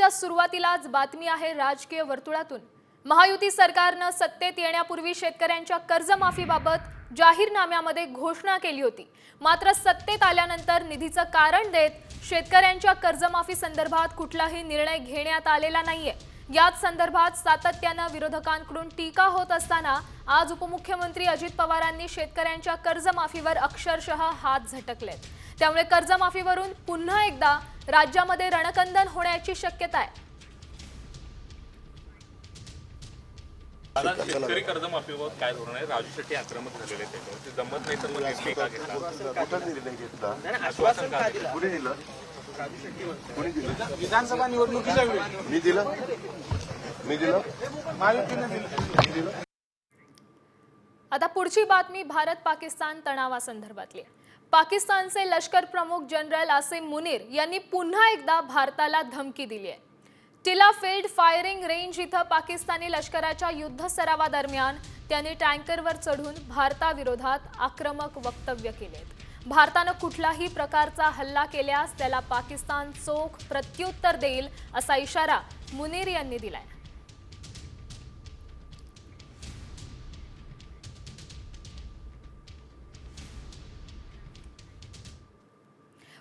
बातमीच्या सुरुवातीलाच बातमी आहे राजकीय वर्तुळातून. महायुती सरकारनं सत्तेत येण्यापूर्वी शेतकऱ्यांच्या कर्जमाफीबाबत जाहीरनाम्यामध्ये घोषणा केली होती. मात्र सत्तेत आल्यानंतर निधीचं कारण देत शेतकऱ्यांच्या कर्जमाफी संदर्भात कुठलाही निर्णय घेण्यात आलेला नाहीये. याच संदर्भात सातत्यानं विरोधकांकडून टीका होत असताना आज उपमुख्यमंत्री अजित पवारांनी शेतकऱ्यांच्या कर्जमाफीवर अक्षरशः हात झटकलेत. त्यामुळे कर्जमाफीवरून पुन्हा एकदा राज्यामध्ये रणकंदन होण्याची शक्यता आहे. शेतकरी कर्जमाफीवर काय धोरण आहे? राजू शेट्टी आक्रमक झालेले ते जमत नाही तर मग निर्णय का घेतला. कुठं निर्णय घेतला आश्वासन का दिलं. कुणी दिलं दिलं विधानसभा निवडणुकीच्या वेळी. मी दिलं. मी दिलं. महायुतीने दिली. आता पुढची बातमी भारत पाकिस्तान तणावासंदर्भातली. पाकिस्तानचे लष्कर प्रमुख जनरल आसिम मुनीर यांनी पुन्हा एकदा भारताला धमकी दिली आहे टिला फील्ड फायरिंग रेंज इथं पाकिस्तानी लष्कराच्या युद्ध सरावादरम्यान त्यांनी टँकरवर चढून भारताविरोधात आक्रमक वक्तव्य केलेत. भारतानं कुठलाही प्रकारचा हल्ला केल्यास त्याला पाकिस्तान चोख प्रत्युत्तर देईल असा इशारा मुनीर यांनी दिलाय.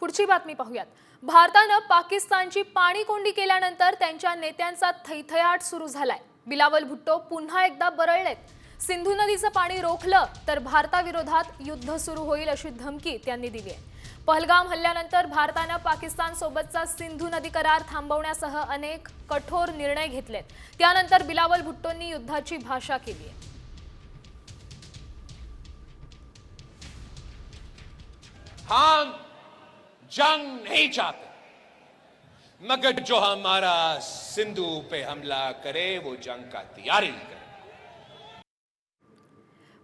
पुढची बातमी पाहूयात. भारतानं पाकिस्तानची पाणीकोंडी केल्यानंतर त्यांच्या नेत्यांचा थैथयाट सुरू झालाय. बिलावल भुट्टो पुन्हा एकदा बरळलेत. सिंधू नदीचं पाणी रोखलं तर भारताविरोधात युद्ध सुरू होईल अशी धमकी त्यांनी दिली आहे. पहलगाम हल्ल्यानंतर भारतानं पाकिस्तान सोबतचा सिंधू नदी करार थांबवण्यासह अनेक कठोर निर्णय घेतलेत. त्यानंतर बिलावल भुट्टोंनी युद्धाची भाषा केली आहे. हम जंग नहीं चाहते। मगर जो हमारा सिंधु पे हमला करे वो जंग का तैयारी करे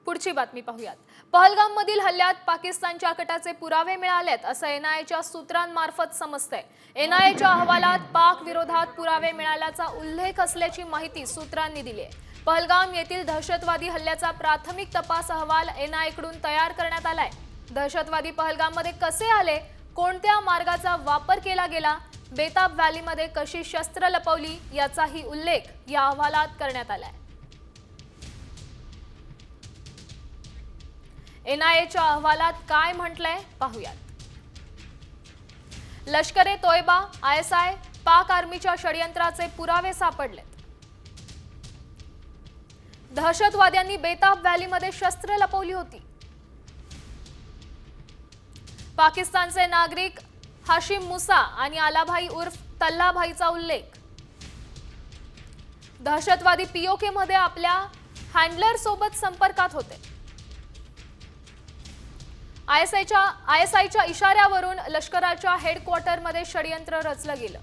पुढची बातमी पाहूयात. पहलगाम मधील हल्ल्यात पाकिस्तानच्या कटाचे पुरावे मिळालेत असं एनआयएच्या सूत्रांमार्फत समजतंय. एनआयएच्या अहवालात पाक विरोधात पुरावे मिळाल्याचा उल्लेख असल्याची माहिती सूत्रांनी दिली आहे. पहलगाम येथील दहशतवादी हल्ल्याचा प्राथमिक तपास अहवाल एनआयकडून तयार करण्यात आलाय. दहशतवादी पहलगाममध्ये कसे आले? कोणत्या मार्गाचा वापर केला गेला? बेताब व्हॅलीमध्ये कशी शस्त्र लपवली? याचाही उल्लेख या अहवालात करण्यात आलाय. एनआयएच्या अहवालात काय म्हटलंय? पाहूयात. लष्कर ए तोयबा आयएसआय पाक आर्मीच्या षडयंत्राचे पुरावे सापडलेत. दहशतवाद्यांनी बेताब व्हॅलीमध्ये शस्त्र लपवली होती. पाकिस्तानचे नागरिक हाशिम मुसा आणि आलाभाई उर्फ तल्लाभाईचा उल्लेख. दहशतवादी पीओके मध्ये आपल्या हँडलर सोबत संपर्कात होते. आयएसआयच्या आयएसआयच्या इशाऱ्यावरून लष्कराच्या हेडक्वार्टरमध्ये षडयंत्र रचलं गेलं.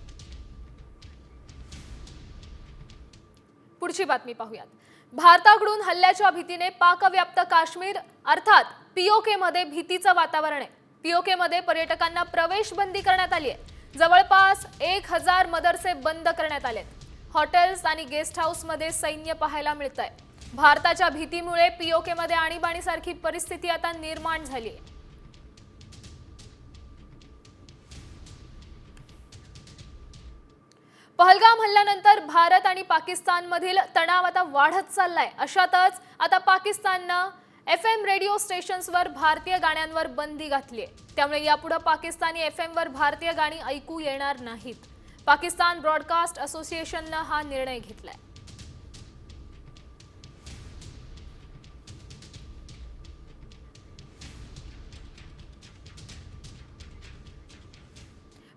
पुढची बातमी पाहूयात. भारताकडून हल्ल्याच्या भीतीने पाकव्याप्त काश्मीर अर्थात पीओके मध्ये भीतीचं वातावरण आहे. पीओके मध्ये पर्यटकांना प्रवेश बंदी करण्यात आली आहे. जवळपास एक हजार मदरसे बंद करण्यात आलेत. हॉटेल्स आणि गेस्ट हाऊसमध्ये सैन्य पाहायला मिळत आहे भारताच्या भीतीमुळे पीओके मध्ये आणीबाणीसारखी परिस्थिती आता निर्माण झाली आहे. पहलगाम हल्ल्यानंतर भारत आणि पाकिस्तानमधील तणाव आता वाढत चाललाय. अशातच आता पाकिस्ताननं एफ एम रेडिओ स्टेशन्सवर भारतीय गाण्यांवर बंदी घातली आहे त्यामुळे यापुढे पाकिस्तानी एफ एमवर भारतीय गाणी ऐकू येणार नाहीत. पाकिस्तान ब्रॉडकास्ट असोसिएशननं हा निर्णय घेतलाय.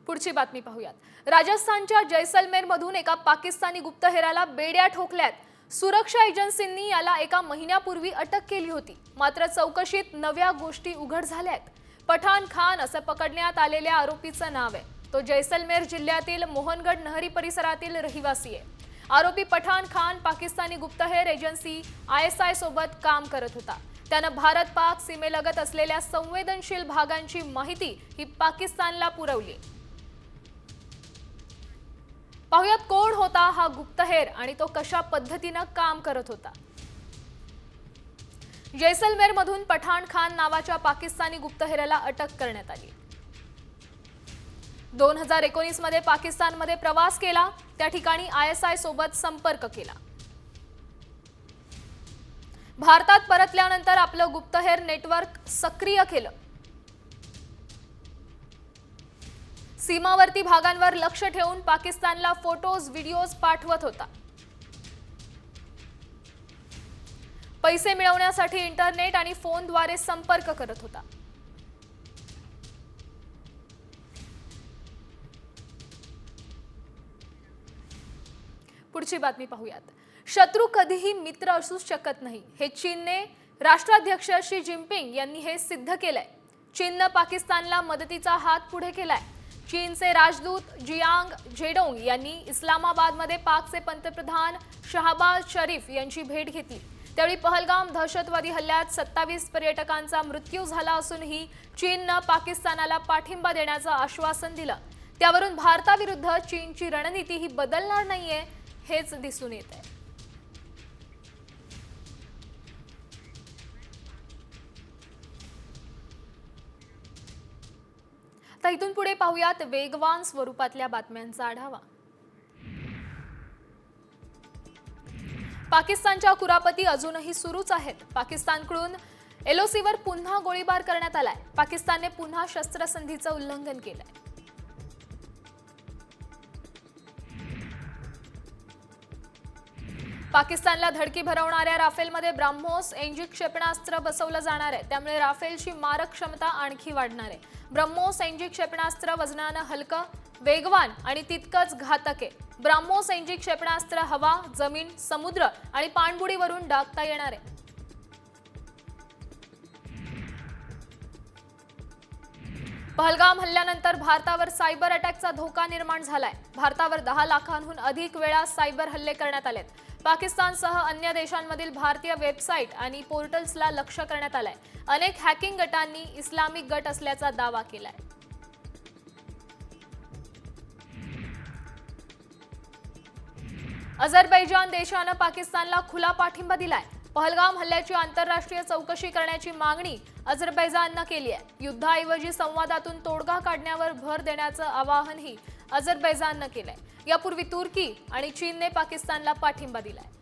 पुढची बातमी पाहूयात. राजस्थानच्या जैसलमेरमधून एका पाकिस्तानी गुप्तहेराला बेड्या ठोकल्यात. सुरक्षा एजन्सींनी याला एका महिन्यापूर्वी अटक केली होती. मात्र चौकशीत नव्या गोष्टी उघड झाल्यात. पठाण खान असं पकडण्यात आलेल्या आरोपीचं नाव आहे. तो जैसलमेर जिल्ह्यातील मोहनगड नहरी परिसरातील रहिवासी आहे. आरोपी पठाण खान पाकिस्तानी गुप्तहेर एजन्सी आय एस आय सोबत काम करत होता. त्यानं भारत पाक सीमेलगत असलेल्या संवेदनशील भागांची माहिती ही पाकिस्तानला पुरवली. पाहुयात कोण होता हा गुप्तहेर आणि तो कशा पद्धतीनं काम करत होता? जैसलमेर मधून पठाण खान नावाच्या पाकिस्तानी गुप्तहेराला अटक करण्यात आली. दोन हजार एकोणीसमध्ये पाकिस्तानमध्ये प्रवास केला त्या ठिकाणी आय एस आय सोबत संपर्क केला. भारतात परतल्यानंतर आपलं गुप्तहेर नेटवर्क सक्रिय केलं. सीमावर्ती भागांवर लक्ष ठेवून पाकिस्तानला फोटोज व्हिडिओज पाठवत होता. पैसे मिळवण्यासाठी इंटरनेट आणि फोनद्वारे संपर्क करत होता. पुढची बातमी पाहूयात. शत्रू कधीही मित्र असू शकत नाही. हे चीनने राष्ट्राध्यक्ष शी जिनपिंग यांनी हे सिद्ध केलंय. चीननं पाकिस्तानला मदतीचा हात पुढे केलाय. चीनचे राजदूत जियांग झेडोंग यांनी इस्लामाबादमध्ये पाकचे पंतप्रधान शहाबाज शरीफ यांची भेट घेतली. त्यावेळी पहलगाम दहशतवादी हल्ल्यात सत्तावीस पर्यटकांचा मृत्यू झाला असूनही चीननं पाकिस्तानाला पाठिंबा देण्याचं आश्वासन दिलं. त्यावरून भारताविरुद्ध चीनची रणनीती ही बदलणार नाहीये हेच दिसून येत आहे तर इथून पुढे पाहूयात वेगवान स्वरूपातल्या बातम्यांचा आढावा. पाकिस्तानच्या कुरापती अजूनही सुरूच आहेत. पाकिस्तानकडून एलओसीवर पुन्हा गोळीबार करण्यात आलाय. पाकिस्तानने पुन्हा शस्त्रसंधीचं उल्लंघन केलंय. पाकिस्तानला धडकी भरवणाऱ्या राफेलमध्ये ब्राह्मोस एनजी क्षेपणास्त्र बसवलं जाणार आहे. त्यामुळे राफेलची मारक क्षमता आणखी वाढणार आहे. ब्रह्मोस एनजी क्षेपणास्त्र वजनानं हलकं वेगवान आणि तितकंच घातक आहे. ब्राह्मोस एनजी क्षेपणास्त्र हवा जमीन समुद्र आणि पाणबुडीवरून डागता येणार आहे. पहलगाम हल्ल्यानंतर भारतावर सायबर अटॅकचा धोका निर्माण झालाय. भारतावर दहा लाखांहून अधिक वेळा सायबर हल्ले करण्यात आलेत. पाकिस्तानसह अन्य देशांमधील भारतीय वेबसाईट आणि पोर्टल्सला लक्ष करण्यात आलंय. अनेक हॅकिंग गटांनी इस्लामिक गट असल्याचा दावा केलाय. अझरबैजान देशानं पाकिस्तानला खुला पाठिंबा दिलाय. पहलगाम हल्ल्याची आंतरराष्ट्रीय चौकशी करण्याची मागणी अझरबैजाननं केली आहे युद्धाऐवजी संवादातून तोडगा काढण्यावर भर देण्याचं आवाहनही अझरबैजाननं केलंय. यापूर्वी तुर्की आणि चीनने पाकिस्तानला पाठिंबा दिलाय.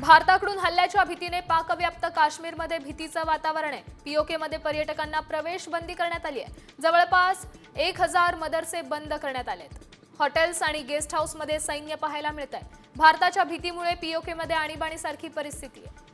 भारताकडून हल्ल्याच्या भीतीने पाकव्याप्त काश्मीरमध्ये भीतीचं वातावरण आहे. पीओके मध्ये पर्यटकांना प्रवेश बंदी करण्यात आली आहे. जवळपास एक हजार मदरसे बंद करण्यात आलेत. हॉटेल्स आणि गेस्ट हाऊसमध्ये सैन्य पाहायला मिळत आहे भारताच्या भीतीमुळे पीओकेमध्ये आणीबाणीसारखी परिस्थिती आहे.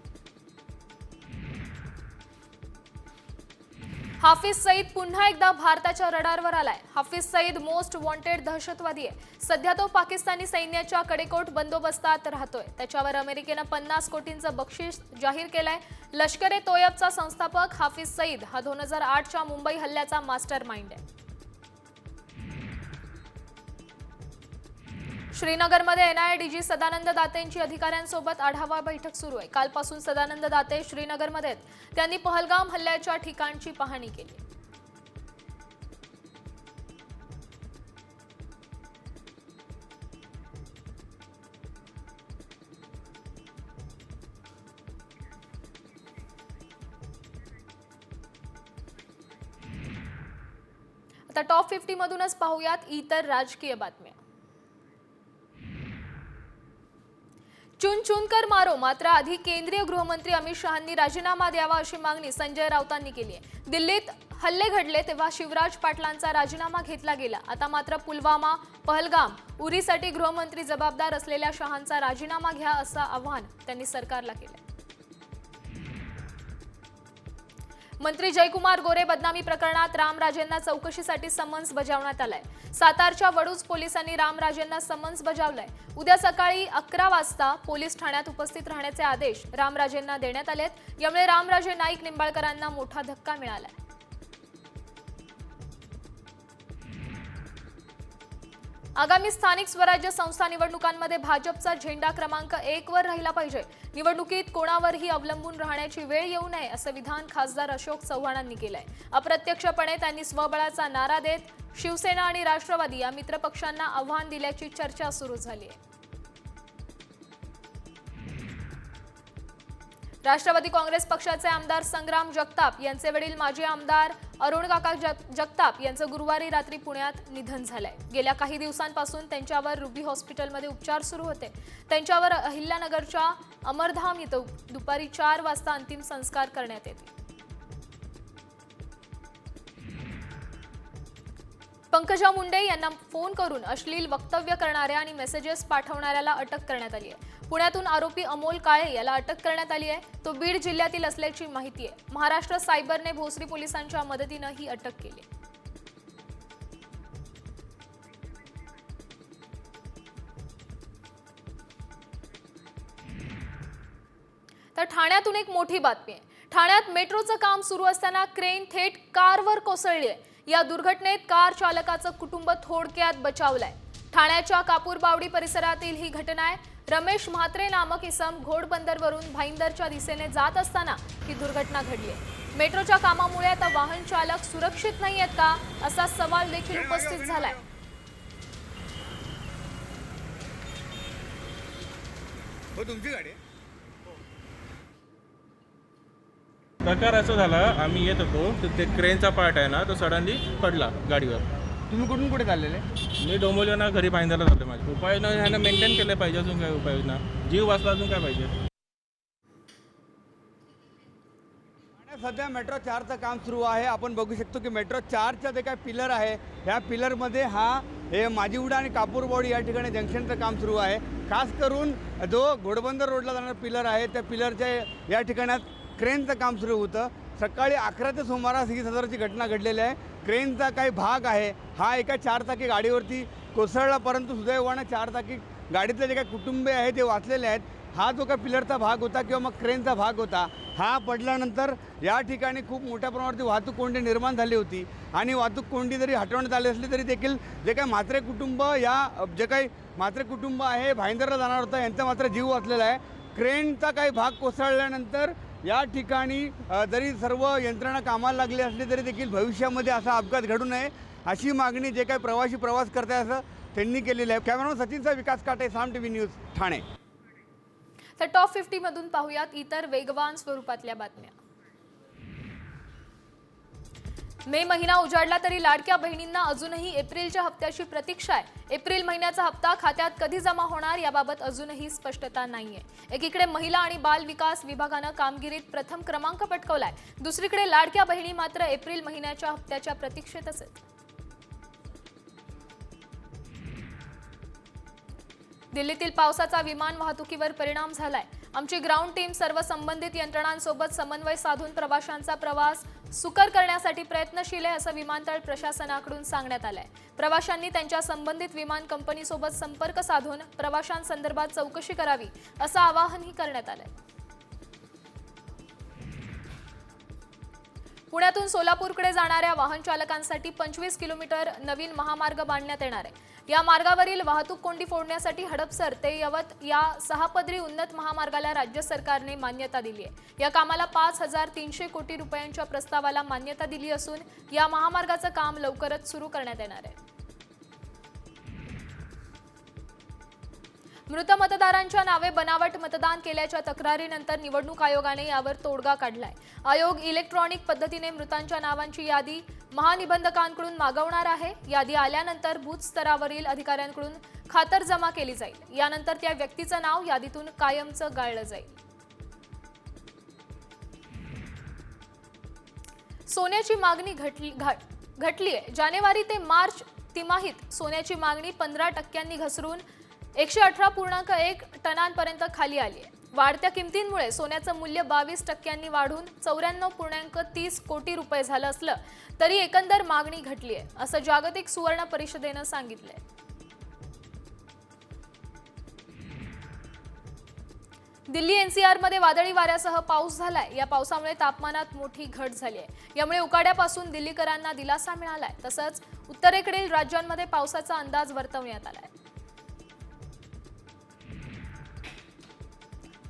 हाफिज सईद पुन्हा एकदा भारताच्या रडारवर आलाय. हाफिज सईद मोस्ट वॉन्टेड दहशतवादी आहे. सध्या तो पाकिस्तानी सैन्याच्या कडेकोट बंदोबस्तात राहतोय. त्याच्यावर अमेरिकेनं पन्नास कोटींचं बक्षीस जाहीर केलंय. लष्कर ए तोयबचा संस्थापक हाफिज सईद हा दोन हजार आठच्या मुंबई हल्ल्याचा मास्टर माइंड आहे. श्रीनगरमध्ये एनआयडीजी सदानंद दातेंची अधिकाऱ्यांसोबत आढावा बैठक सुरू आहे. कालपासून सदानंद दाते श्रीनगरमध्ये आहेत. त्यांनी पहलगाम हल्ल्याच्या ठिकाणची पाहणी केली. आता टॉप फिफ्टी मधूनच पाहूयात इतर राजकीय बातम्या. चुन चुन कर मारो. मात्र आधी केंद्रीय गृहमंत्री अमित शहांनी राजीनामा द्यावा अशी मागणी संजय राऊतांनी केली आहे. दिल्लीत हल्ले घडले तेव्हा शिवराज पाटलांचा राजीनामा घेतला गेला. आता मात्र पुलवामा पहलगाम उरीसाठी गृहमंत्री जबाबदार असलेल्या शहांचा राजीनामा घ्या असं आवाहन त्यांनी सरकारला केलं मंत्री जयकुमार गोरे बदनामी प्रकरणात रामराजेंना चौकशीसाठी समन्स बजावण्यात आलाय. सातारच्या वडूज पोलिसांनी रामराजेंना समन्स बजावलाय. उद्या सकाळी अकरा वाजता पोलीस ठाण्यात उपस्थित राहण्याचे आदेश रामराजेंना देण्यात आलेत. यामुळे रामराजे नाईक निंबाळकरांना मोठा धक्का मिळालाय. आगामी स्थानिक स्वराज्य संस्था निवडणुकांमध्ये भाजपचा झेंडा क्रमांक एक वर राहिला पाहिजे. निवडणुकीत कोणावरही अवलंबून राहण्याची वेळ येऊ नये असं विधान खासदार अशोक चव्हाणांनी केलंय. अप्रत्यक्षपणे त्यांनी स्वबळाचा नारा देत शिवसेना आणि राष्ट्रवादी या मित्रपक्षांना आव्हान दिल्याची चर्चा सुरू झाली आहे राष्ट्रवादी काँग्रेस पक्षाचे आमदार संग्राम जगताप यांचे वडील माजी आमदार अरुण काका जग जगताप यांचं गुरुवारी रात्री पुण्यात निधन झालंय. गेल्या काही दिवसांपासून त्यांच्यावर रुबी हॉस्पिटलमध्ये उपचार सुरू होते. त्यांच्यावर अहिल्यानगरच्या अमरधाम इथं दुपारी चार वाजता अंतिम संस्कार करण्यात येतील. पंकजा मुंडे यांना फोन करून अश्लील वक्तव्य करणाऱ्या आणि मेसेजेस पाठवणाऱ्याला अटक करण्यात आली आहे. पुण्यातून आरोपी अमोल काळे याला अटक करण्यात आली आहे. तो बीड जिल्ह्यातील असल्याची माहिती आहे. महाराष्ट्र सायबरने भोसरी पोलिसांच्या मदतीनं ही अटक केली तर ठाण्यातून एक मोठी बातमी आहे. ठाण्यात मेट्रोचं काम सुरू असताना क्रेन थेट कारवर कोसळली आहे. या दुर्घटनेत कार चालकाचं कुटुंब थोडक्यात बचावलंय. ठाण्याच्या कापूरबावडी परिसरातील ही घटना आहे. रमेश म्हात्रे नामक इसम घोडबंदरवरून भाईंदरच्या दिशेने जात असताना ही दुर्घटना घडली आहे. मेट्रोच्या कामामुळे आता वाहन चालक सुरक्षित नाही आहेत का असा सवाल देखील उपस्थित झालाय. हो तुमची गाडी आहे? प्रकार असं झाला आम्ही येत होतो तर ते क्रेनचा पार्ट आहे ना तो सडनली पडला गाडीवर. तुम्ही कुठून कुठे चाललेले? मी डोंबोलीवरनं घरी पाहिजे झाले माझे उपाययोजना ह्यानं मेंटेन केलं पाहिजे अजून काय उपाययोजना? जीव वाचला अजून काय पाहिजे? सध्या मेट्रो चारचं काम सुरू आहे. आपण बघू शकतो की मेट्रो चारचं जे काय पिलर आहे ह्या पिलरमध्ये हा हे माजीवडा आणि कापूरबोडी या ठिकाणी जंक्शनचं काम सुरू आहे. खास करून जो घोडबंदर रोडला जाणारा पिलर आहे त्या पिलरच्या या ठिकाणात क्रेनचं काम सुरू होतं. सकाळी अकराच्या सुमारास ही सदरची घटना घडलेली आहे. क्रेनचा काही भाग आहे. हा एका चारचाकी गाडीवरती कोसळला परंतु सुदैवानं चारचाकी गाडीतले जे काही कुटुंबे आहे ते वाचलेले आहेत. हा जो काही पिलरचा भाग होता किंवा मग क्रेनचा भाग होता हा पडल्यानंतर या ठिकाणी खूप मोठ्या प्रमाणावरती वाहतूक कोंडी निर्माण झाली होती. आणि वाहतूक कोंडी जरी हटवण्यात आली असली तरी देखील जे काही म्हात्रे कुटुंब या जे काही म्हात्रे कुटुंब आहे भाईंदरला जाणार होतं यांचा मात्र जीव वाचलेला आहे. क्रेनचा काही भाग कोसळल्यानंतर या ठिकाणी जरी सर्व यंत्रणा कामाला लागली असली तरी देखील भविष्यामध्ये असा अपघात घडू नये अशी मागणी जे काही प्रवासी प्रवास करताय असं त्यांनी केलेलं आहे. कॅमेरामन सचिनचा Vikas Kate Saam T V news Thane. तर टॉप फिफ्टीमधून पाहूयात इतर वेगवान स्वरूपातल्या बातम्या. मे महिना उजाडला तरी लाडक्या बहिणींना अजूनही एप्रिलच्या हप्त्याची प्रतीक्षा आहे. एप्रिल महिन्याचा हप्ता खात्यात कधी जमा होणार याबाबत अजूनही स्पष्टता नाहीये. एकीकडे महिला आणि बाल विकास विभागानं कामगिरीत प्रथम क्रमांक पटकवलाय. दुसरीकडे लाडक्या बहिणी मात्र एप्रिल महिन्याच्या हप्त्याच्या प्रतीक्षेतच आहेत दिल्लीतील पावसाचा विमान वाहतुकीवर परिणाम झालाय. आमची ग्राउंड टीम सर्व संबंधित यंत्रणांसोबत समन्वय साधून प्रवाशांचा प्रवास सुकर करण्यासाठी प्रयत्नशील आहे असं विमानतळ प्रशासनाकडून सांगण्यात आलंय. प्रवाशांनी त्यांच्या संबंधित विमान कंपनीसोबत संपर्क साधून प्रवाशांसंदर्भात चौकशी करावी असं आवाहनही करण्यात आलंय. पुण्यातून सोलापूरकडे जाणाऱ्या वाहन चालकांसाठी पंचवीस किलोमीटर नवीन महामार्ग बांधण्यात येणार आहे. या मार्गावरील वाहतूक कोंडी फोडण्यासाठी हडपसर ते यवत या सहापदरी उन्नत महामार्गाला राज्य सरकारने मान्यता दिली आहे. या कामाला पाच हजार तीनशे कोटी रुपयांच्या प्रस्तावाला मान्यता दिली असून या महामार्गाचं काम लवकरच सुरू करण्यात येणार आहे. मृत मतदारांच्या नावे बनावट मतदान केल्याच्या तक्रारीनंतर निवडणूक आयोगाने यावर तोडगा काढलाय. आयोग इलेक्ट्रॉनिक पद्धतीने मृतांच्या नावांची यादी महानिबंधकांकडून मागवणार आहे. यादी आल्यानंतर बूथ स्तरावरील अधिकाऱ्यांकडून खातरजमा केली जाईल. यानंतर त्या व्यक्तीचं नाव यादीतून कायमचं गाळलं जाईल. सोन्याची मागणी घटली घटली आहे जानेवारी ते मार्च तिमाहीत सोन्याची मागणी पंधरा टक्क्यांनी घसरून एकशे अठरा पूर्णांक एक टनांपर्यंत खाली आली आहे. वाढत्या किमतींमुळे सोन्याचं मूल्य बावीस टक्क्यांनी वाढून चौऱ्याण्णव पूर्णांक तीस कोटी रुपये झालं असलं तरी एकंदर मागणी घटली आहे असं जागतिक सुवर्ण परिषदेनं सांगितलंय. दिल्ली एनसीआरमध्ये वादळी वाऱ्यासह पाऊस झालाय. या पावसामुळे तापमानात मोठी घट झाली आहे. यामुळे उकाड्यापासून दिल्लीकरांना दिलासा मिळालाय. तसंच उत्तरेकडील राज्यांमध्ये पावसाचा अंदाज वर्तवण्यात आलाय.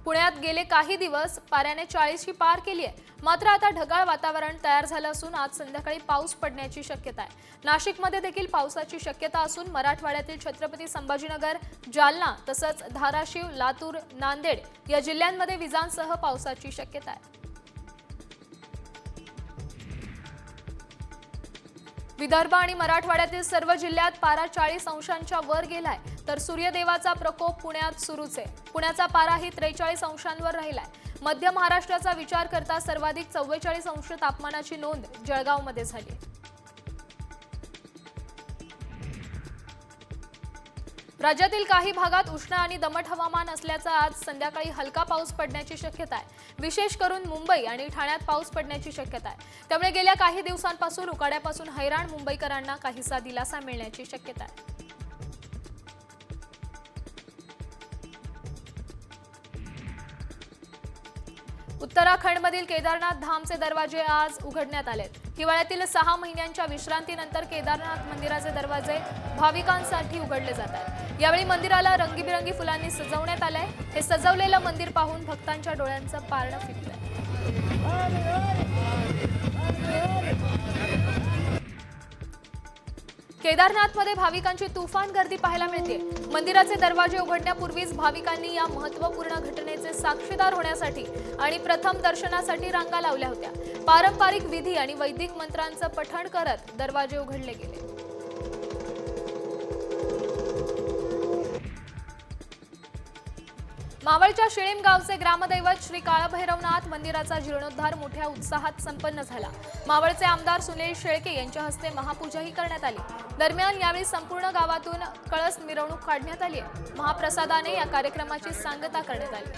पुण्यात गेले काही दिवस पाऱ्याने चाळीसची पार केली आहे. मात्र आता ढगाळ वातावरण तयार झालं असून आज संध्याकाळी पाऊस पडण्याची शक्यता आहे. नाशिकमध्ये देखील पावसाची शक्यता असून मराठवाड्यातील छत्रपती संभाजीनगर जालना तसंच धाराशिव लातूर नांदेड या जिल्ह्यांमध्ये विजांसह पावसाची शक्यता आहे. विदर्भ आणि मराठवाड्यातील सर्व जिल्ह्यात पारा चाळीस अंशांच्या वर गेलाय. तर सूर्यदेवाचा प्रकोप पुण्यात सुरूच आहे. पुण्याचा पाराही त्रेचाळीस अंशांवर राहिलाय. मध्य महाराष्ट्राचा विचार करता सर्वाधिक चव्वेचाळीस अंश तापमानाची नोंद जळगावमध्ये झाली राज्यातील काही भागात उष्ण आणि दमट हवामान असल्याचा आज संध्याकाळी हलका पाऊस पडण्याची शक्यता आहे. विशेष करून मुंबई आणि ठाण्यात पाऊस पडण्याची शक्यता आहे. त्यामुळे गेल्या काही दिवसांपासून उकाड्यापासून हैराण मुंबईकरांना काहीसा दिलासा मिळण्याची शक्यता आहे. उत्तराखंडमधील केदारनाथ धामचे दरवाजे आज उघडण्यात आले हिवाळ्यातील सहा महिन्यांच्या विश्रांतीनंतर केदारनाथ मंदिराचे दरवाजे भाविकांसाठी उघडले जात आहेत. यावेळी मंदिराला रंगीबिरंगी फुलांनी सजवण्यात आलंय. हे सजवलेलं मंदिर पाहून भक्तांच्या डोळ्यांचं पारणं फिरलंय केदारनाथमध्ये भाविकांची तुफान गर्दी पाहायला मिळते. मंदिराचे दरवाजे उघडण्यापूर्वीच भाविकांनी या महत्त्वपूर्ण घटनेचे साक्षीदार होण्यासाठी आणि प्रथम दर्शनासाठी रांगा लावल्या होत्या. पारंपरिक विधी आणि वैदिक मंत्रांचं पठण करत दरवाजे उघडले गेले. मावळच्या शिळीम गावचे ग्रामदैवत श्री काळभैरवनाथ मंदिराचा जीर्णोद्धार मोठ्या उत्साहात संपन्न झाला. मावळचे आमदार सुनील शेळके यांच्या हस्ते महापूजाही करण्यात आली. दरम्यान यावेळी संपूर्ण गावातून कळस मिरवणूक काढण्यात आली महाप्रसादाने या कार्यक्रमाची सांगता करण्यात आली.